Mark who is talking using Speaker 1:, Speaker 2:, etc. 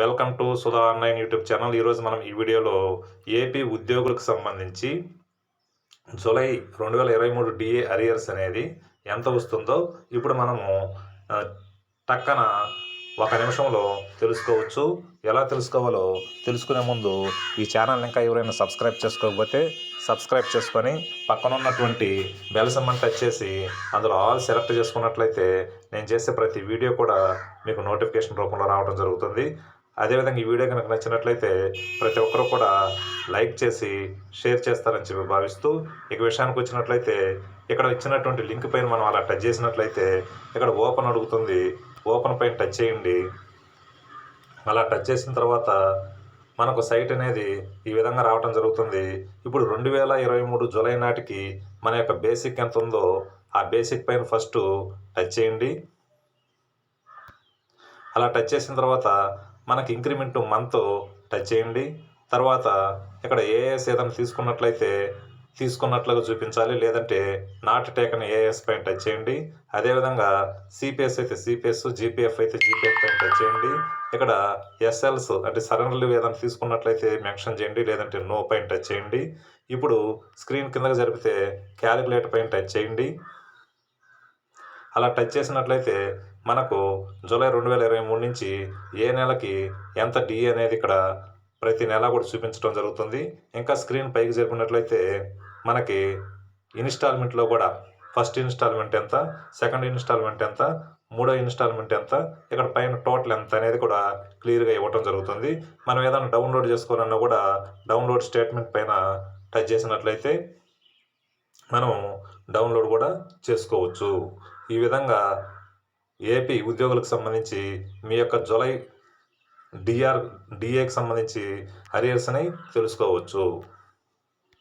Speaker 1: Welcome to Sudha online YouTube channel. ఈరోజు మనం ఈ వీడియోలో ఏపీ ఉద్యోగులకు సంబంధించి జూలై రెండు వేల ఇరవై మూడు డిఏ అరియర్స్ అనేది ఎంత వస్తుందో ఇప్పుడు మనము టక్కన ఒక నిమిషంలో తెలుసుకోవచ్చు. ఎలా తెలుసుకోవాలో తెలుసుకునే ముందు ఈ ఛానల్ ఇంకా ఎవరైనా సబ్స్క్రైబ్ చేసుకోకపోతే సబ్స్క్రైబ్ చేసుకొని పక్కన ఉన్నటువంటి బెల్ సింబల్ టచ్ చేసి అందులో ఆల్ సెలెక్ట్ చేసుకున్నట్లయితే నేను చేసే ప్రతి వీడియో కూడా మీకు నోటిఫికేషన్ రూపంలో రావడం జరుగుతుంది. అదేవిధంగా ఈ వీడియో కనుక నచ్చినట్లయితే ప్రతి ఒక్కరూ కూడా లైక్ చేసి షేర్ చేస్తారని చెప్పి భావిస్తూ ఇక విషయానికి వచ్చినట్లయితే ఇక్కడ ఇచ్చినటువంటి లింక్ పైన మనం అలా టచ్ చేసినట్లయితే ఇక్కడ ఓపెన్ అడుగుతుంది. ఓపెన్ పైన టచ్ చేయండి. అలా టచ్ చేసిన తర్వాత మనకు సైట్ అనేది ఈ విధంగా రావడం జరుగుతుంది. ఇప్పుడు రెండు వేల ఇరవై మూడు జూలై నాటికి మన యొక్క బేసిక్ ఎంత ఉందో ఆ బేసిక్ పైన ఫస్ట్ టచ్ చేయండి. అలా టచ్ చేసిన తర్వాత మనకి ఇంక్రిమెంట్ మంత్ టచ్ చేయండి. తర్వాత ఇక్కడ ఏఎస్ ఏదైనా తీసుకున్నట్లయితే తీసుకున్నట్లుగా చూపించాలి. లేదంటే నాట్ టేకన్ ఏఎస్ పైన టచ్ చేయండి. అదేవిధంగా సిపిఎస్ అయితే సిపిఎస్ జీపీఎఫ్ అయితే జీపీఎఫ్ పైన టచ్ చేయండి. ఇక్కడ ఎస్ఎల్స్ అంటే సరెండర్ లీవ్ ఏదైనా తీసుకున్నట్లయితే మెన్షన్ చేయండి. లేదంటే నో పైన టచ్ చేయండి. ఇప్పుడు స్క్రీన్ కిందకి జరిపితే క్యాలిక్యులేటర్ పైన టచ్ చేయండి. అలా టచ్ చేసినట్లయితే మనకు జూలై రెండు వేల ఇరవై మూడు నుంచి ఏ నెలకి ఎంత డి అనేది ఇక్కడ ప్రతి నెల కూడా చూపించడం జరుగుతుంది. ఇంకా స్క్రీన్ పైకి జరిపినట్లయితే మనకి ఇన్స్టాల్మెంట్లో కూడా ఫస్ట్ ఇన్స్టాల్మెంట్ ఎంత సెకండ్ ఇన్స్టాల్మెంట్ ఎంత మూడో ఇన్స్టాల్మెంట్ ఎంత ఇక్కడ పైన టోటల్ ఎంత అనేది కూడా క్లియర్గా ఇవ్వటం జరుగుతుంది. మనం ఏదైనా డౌన్లోడ్ చేసుకోవాలన్నా కూడా డౌన్లోడ్ స్టేట్మెంట్ పైన టచ్ చేసినట్లయితే మనం డౌన్లోడ్ కూడా చేసుకోవచ్చు. ఈ విధంగా ఏపీ ఉద్యోగులకు సంబంధించి మీ యొక్క జులై డిఆర్ డిఏకి సంబంధించి అరియర్స్ని తెలుసుకోవచ్చు.